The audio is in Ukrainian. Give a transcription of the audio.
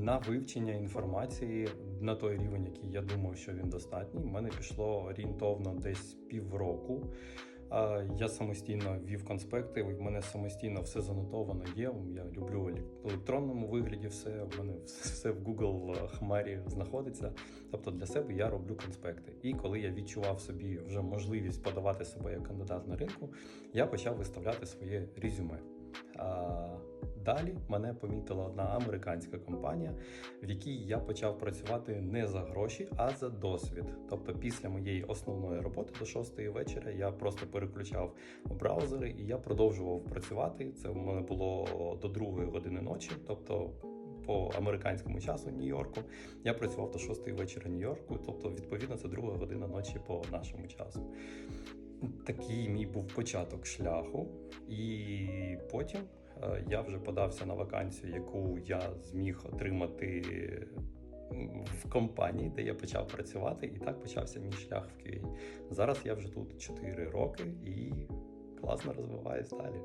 На вивчення інформації на той рівень, який я думав, що він достатній, в мене пішло орієнтовно десь півроку. Я самостійно вів конспекти, в мене самостійно все занотовано є. Я люблю в електронному вигляді все. У мене все в Google Хмарі знаходиться. Тобто для себе я роблю конспекти. І коли я відчував собі вже можливість подавати себе як кандидат на ринку, я почав виставляти своє резюме. Далі мене помітила одна американська компанія, в якій я почав працювати не за гроші, а за досвід. Тобто, після моєї основної роботи до 6 вечора я просто переключав браузери і я продовжував працювати. Це в мене було до 2 години ночі, тобто. По американському часу Нью-Йорку я працював до 6 вечора Нью-Йорку, тобто, відповідно, це друга година ночі по нашому часу. Такий мій був початок шляху, і потім я вже подався на вакансію, яку я зміг отримати в компанії, де я почав працювати, і так почався мій шлях в QA. Зараз я вже тут 4 роки і класно розвиваюсь далі.